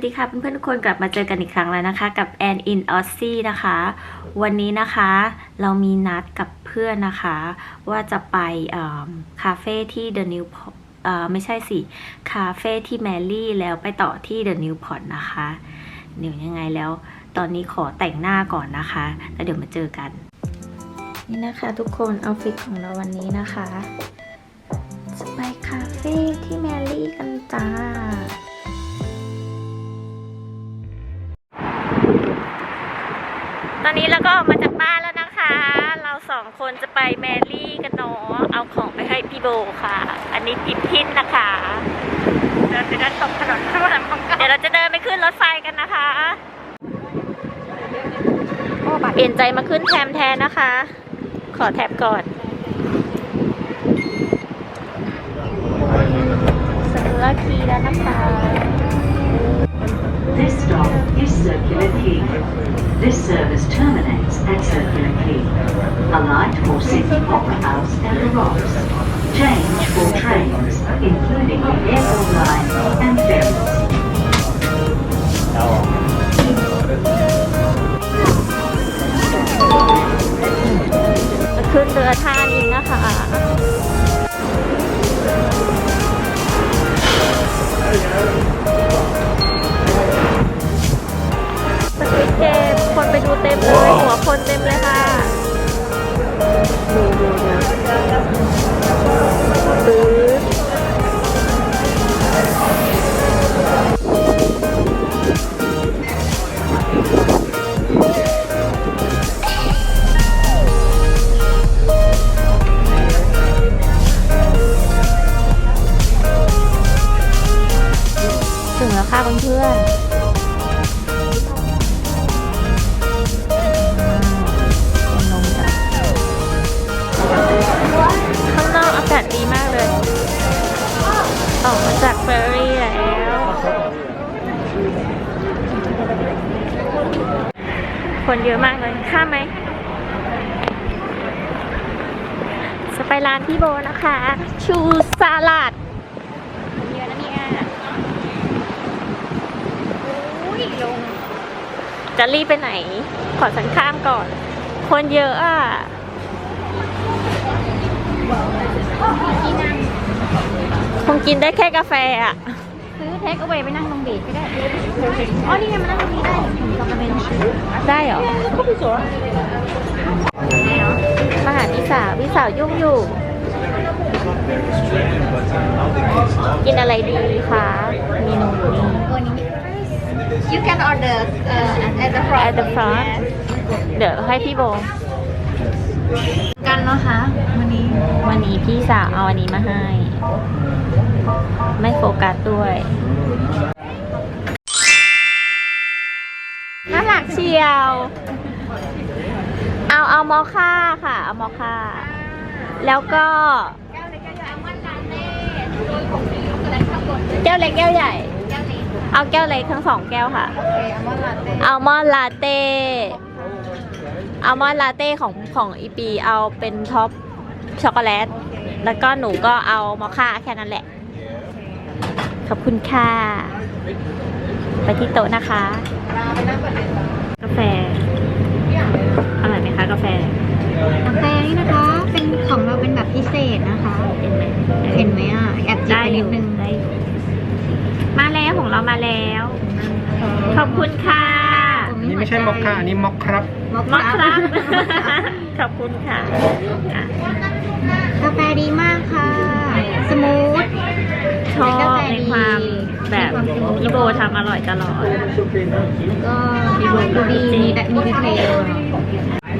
สดีค่ะเพื่อนๆทุกคนกลับมาเจอกันอีกครั้งแล้วนะคะ กับแอนอินออสซี่นะคะ วันนี้นะคะเรามีนัดกับเพื่อนนะคะ ว่าจะไปคาเฟ่ที่ The New Pot เอ่อไม่ใช่สิ คาเฟ่ที่แมรี่แล้วไปต่อที่ The New Pot นะคะเดี๋ยวยังไงแล้ว ตอนนี้ขอแต่งหน้าก่อนนะคะ แล้วเดี๋ยวมาเจอกัน นี่นะคะทุกคนเอาฟิตของเราวันนี้นะคะ จะไปคาเฟ่ที่แมรี่กันจ้า นี้เราก็ออกมาจากบ้านแล้วนะคะ เราสองคนจะไปแมรี่กันเนาะเอาของไปให้พี่โบค่ะ อันนี้พิมพินนะคะเดินไปด้านตรงถนนข้างหลังของเดี๋ยวเราจะเดินไปขึ้นรถไฟกันนะคะเปลี่ยนใจมาขึ้นแทมแทนนะคะ ขอแท็บก่อนเสกุลคีแล้วนะคะ This stop is Circular Quay. This service terminates at Circular Quay. Alight for City Opera House and the Rocks. Change for trains, including the คนเยอะมากเลย ข้ามไหม จะไปร้านพี่โบนะคะ ชูสลัดเยอะนะเนี่ยอุ้ยลง จะรีบไปไหน ขอสันข้ามก่อน คนเยอะอะคงกินได้แค่กาแฟอะ คเอาไว้ไปนั่งตรงบีดก็ได้ อ๋อ นี่ไงมานั่งตรงนี้ได้เราจะเป็นได้เหรอก็ไปสวนมาหาพี่สาวพี่สาวยุ่งอยู่ กินอะไรดีคะเมนูอยู่นี่วันนี้ you can order uh, at the front at the front เดี๋ยวให้พี่โบ กันนะคะวันนี้วันนี้พี่สาวเอาอันนี้มาให้ ไม่โฟกัสด้วย น่ารักเชียว เอาเอามอค่าค่ะ เอามอค่า แล้วก็ แก้วเล็กแก้วใหญ่ เอาแก้วเล็กทั้งสองแก้วค่ะโอเคอัลมอนด์ลาเต้อัลมอนด์ลาเต้ อัลมอนด์ลาเต้ของของอีปีเอาเป็นท็อปช็อกโกแลต แล้วก็หนูก็เอามอคค่าแค่นั้นแหละ ขอบคุณค่ะ ไปที่โต๊ะนะคะ กาแฟอร่อยไหมคะกาแฟ กาแฟนี่นะคะ เป็นของเราเป็นแบบพิเศษนะคะ เห็นไหมเห็นไหมอะ แอบจิบได้ไปอนิยู่ดนึงได้อยู่มาแล้วของเรามาแล้ว ขอบคุณค่ะนี่ ไม่ใช่มอคค่าอันนี้ม็อกครับ มอคมอคคครัรับบขอบคุณค่ะอะ กาแฟดีมากค่ะ สมูท ชอบในความแบบพี่โบทำอร่อยตลอด ก็ดูดีมีแบบมีดีเทล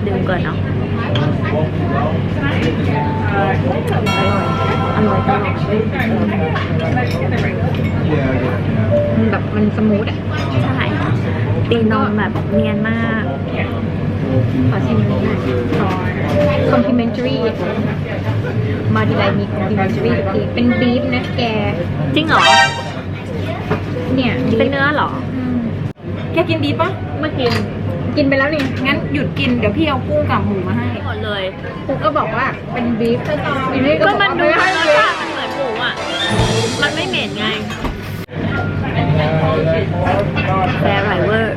ดื่มก่อนเนาะอร่อยตลอดมันแบบมันสมูทอะ ใช่ ตีนมแบบเนียนมาก ขอชิมอันนี้หน่อยขอ complimentary มาทีไรมี complimentary ทุกทีเป็นบีฟนะแก จริงเหรอ เนี่ยเป็นเนื้อเหรอ อืมแกกินดีปะเมื่อกินกินไปแล้วนี่งั้นหยุดกินเดี๋ยวพี่เอากุ้งกับหมูมาให้หมดเลย กูก็บอกว่าเป็นบีฟอันนี้ก็บอกมันดูว่าธรรมไบีฟชาติมันเหมือนหมูอะ มันไม่เหม็นไง แฟร์ไรเวอร์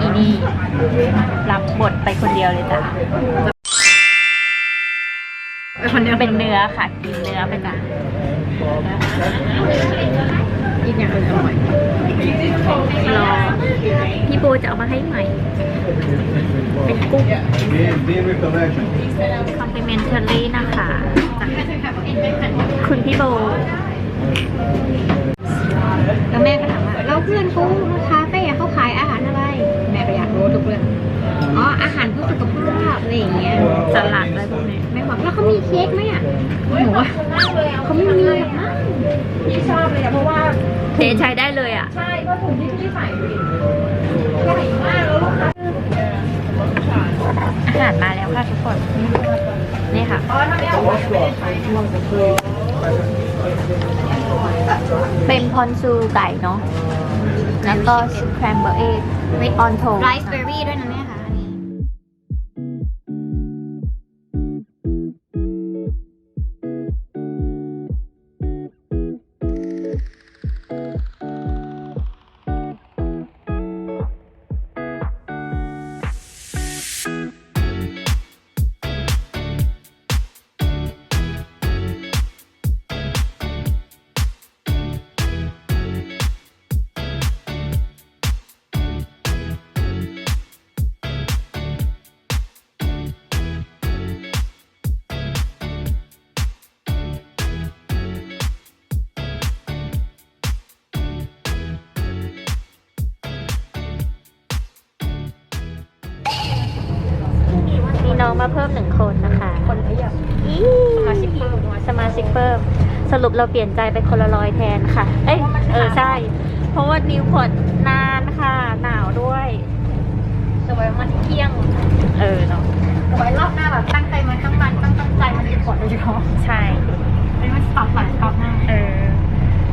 อีนี่รับบทไปคนเดียวเลยจ้ะ ไปคนเดียวเป็นเนื้อค่ะ กินเนื้อไปจ้ะอีกอย่างอื่นอร่อยรอพี่โบจะเอามาให้ใหม่ เป็นกุ้ง complimentary นะคะ คุณพี่โบ แล้วแม่ก็ถามว่าแล้วเพื่อนกูคาเฟ่เขาขายอาหารอะไร แม่ก็อยากรู้ทุกเรื่อง อ๋อ อาหารเพื่อสุขภาพอะไรอย่างเงี้ย สลัดอะไรพวกนี้ แม่บอกแล้วเขามีเค้กไหมอะหนูว่าเขาไม่มีหรอกมั้งพี่ชอบเลยอะเพราะว่าเทใช้ได้เลยอะ ใช่เพราะถุงที่พี่ใส่ดิใหญ่มากแล้วลูกค้าอาหารมาแล้วค่ะทุกคน นี่ค่ะอ๋อถ้าไม่เอาไม่ได้ใช้เป็นพอนซูไก่เนาะ แล้วก็สแครมเบอร์เอ็กไม่ออนโทไรซ์เบอร์รี่ด้วยนะ มีน้องมาเพิ่มหนึ่งคนนะคะคนเพียบอี๋สมาชิกเพิ่มสมาชิกเพิ่ม สรุปเราเปลี่ยนใจเป็นคนละร้อยแทนค่ะ เอ้ยเออใช่ เพราะว่านิวพอร์ตนานค่ะ หนาวด้วยสวยมาที่เที่ยง เออเนาะไว้รอบหน้าแบบตั้งใจมาทั้งวันตั้งตั้งใจมันจะกดโดยเฉพาะใช่ไม่ว่าสต็อปหลังสต็อปหน้าเออ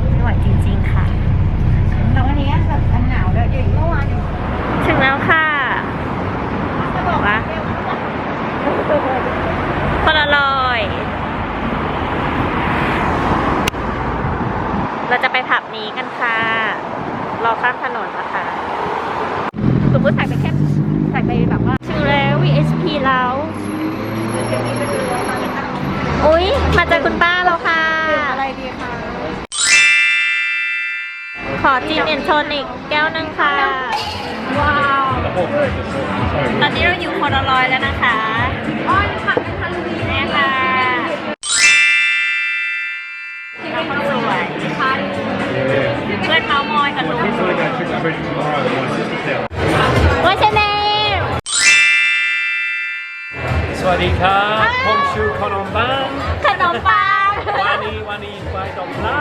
ไม่ไหวจริง ๆ ค่ะแล้ววันนี้แบบมันหนาวด้วยอย่างเมื่อวานอยู่ถึงแล้วค่ะบอกว่า คนละร้อย เราจะไปผับนี้กันค่ะ รอข้ามถนนนะคะ สมมติใส่ไปแค่ใส่ไปแบบว่าถึงแล้ว VHP แล้วอุ๊ยมาเจอคุณป้า จินเอ็นโทนิกแก้วหนึงค่ะ ว้าว ตอนนี้เราอยู่คนละร้อยแล้วนะคะอ้อยผักเป็นฮาโลวีนแม่ค่ะเราคนสวยค่ะเพื่อนเมามอยกับลุงว่าใช่แม่สวัสดีครับผมชื่อ วันนี้วันนี้ไปตกปลา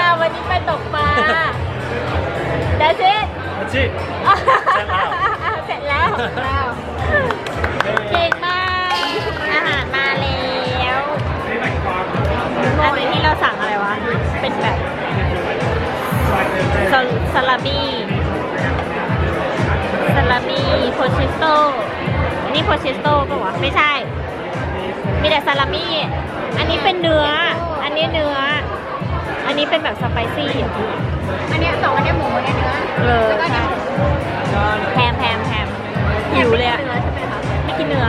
อ่าวันนี้ไปตกปลา That's it That's it เสร็จแล้วเก่งมากอาหารมาแล้วอันนี้ที่เราสั่งอะไรวะ เป็นแบบสลสลามี่สลามี่โพชิสโตอันนี้โพชิสโตป่าวะ ไม่ใช่ มีแต่ซาลามี่ อันนี้เป็นเนื้อ อันนี้เนื้อ อันนี้เป็นแบบสไปซี่อะอันเนี้ยสองอันเนี้ยหมูอันเนี้ยเนื้อเออแล้วก็อันใช่เนี้ยแพมแพมแพมหิวเลยอะเนื้อใช่ไหมคะไม่กินเนื้อ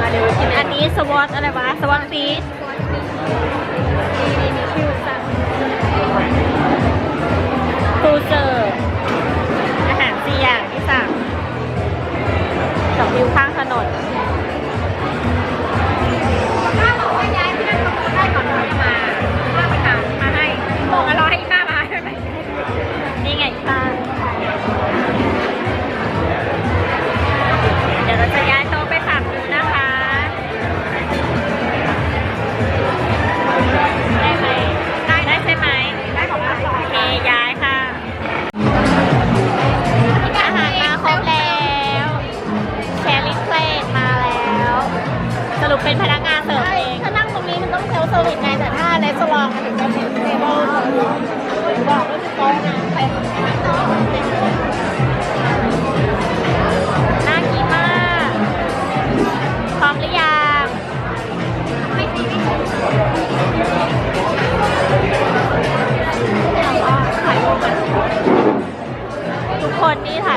มาเดี๋ยวกินอันนี้สวอตอะไรวะ สวอตฟีชฟูเซอร์อาหารสี่อย่างที่สั่งกับวิวข้างถนน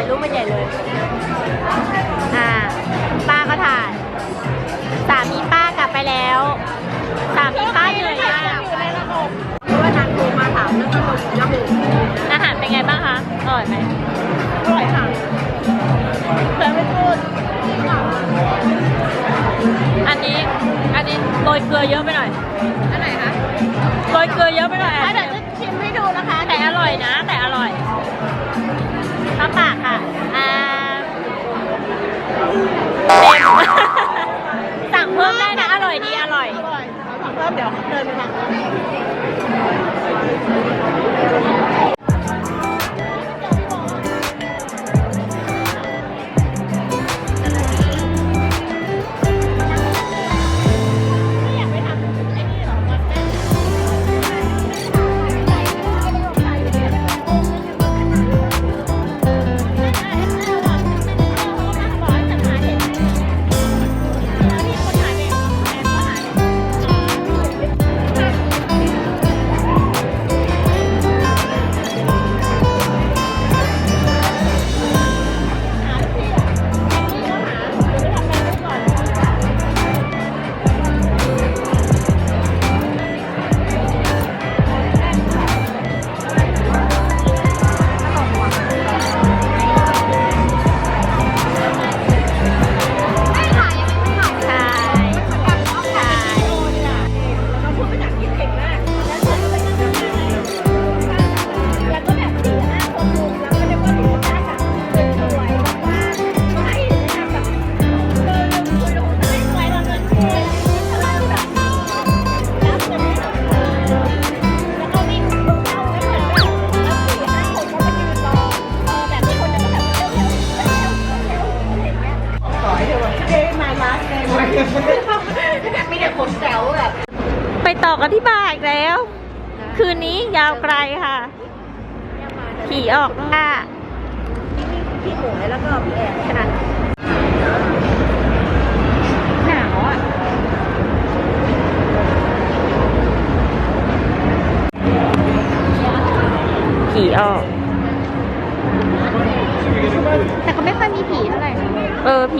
ายรูปมันใหญ่เลย อ่า ป้าก็ถ่าย สามีป้ากลับไปแล้ว สามีป้าเหนื่อยมากเพราะว่านางโทรมาถามเรื่องขนมยาหูอาหารเป็นไงบ้างคะ อร่อยไหมอร่อยค่ะเพื่อไม่พูด อันนี้ อันนี้โรยเกลือเยอะไปหน่อย อันไหนคะ โรยเกลือเยอะไปหน่อยอะเดี๋ยวจะชิมให้ดูนะคะ แต่อร่อยนะ แต่อร่อย ข้าปากค่ะอ่าเต็มสั่งเพิ่มได้นะ อร่อยดี อร่อยอร่อยเพิ่มเดี๋ยวเดินไปฟัง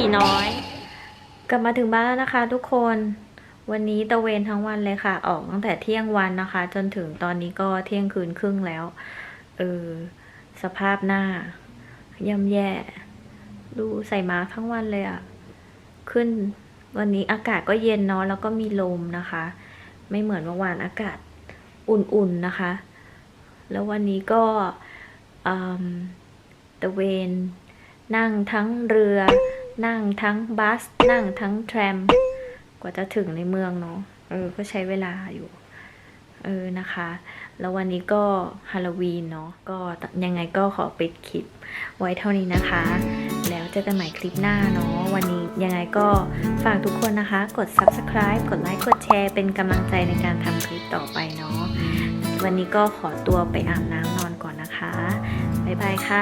ผีน้อย กลับมาถึงบ้านแล้วนะคะ ทุกคน วันนี้ตะเวนทั้งวันเลยค่ะ ออกตั้งแต่เที่ยงวันนะคะ จนถึงตอนนี้ก็เที่ยงคืนครึ่งแล้ว เออ สภาพหน้าย่ำแย่ ดูใส่มาทั้งวันเลยอะขึ้น วันนี้อากาศก็เย็นเนาะ แล้วก็มีลมนะคะ ไม่เหมือนเมื่อวานอากาศอุ่นๆนะคะ แล้ววันนี้ก็ตะเวนนั่งทั้งเรือ นั่งทั้งบัส นั่งทั้งแทรม กว่าจะถึงในเมืองเนาะเออ ก็ใช้เวลาอยู่ เออนะคะ แล้ววันนี้ก็ฮาโลวีนเนาะก็ยังไงก็ขอปิดคลิปไว้เท่านี้นะคะ แล้วเจอกันใหม่คลิปหน้าเนาะวันนี้ยังไงก็ฝากทุกคนนะคะ กด subscribe กดไลค์กดแชร์เป็นกำลังใจในการทำคลิปต่อไปเนาะวันนี้ก็ขอตัวไปอาบน้ำนอนก่อนนะคะ บ๊ายบายค่ะ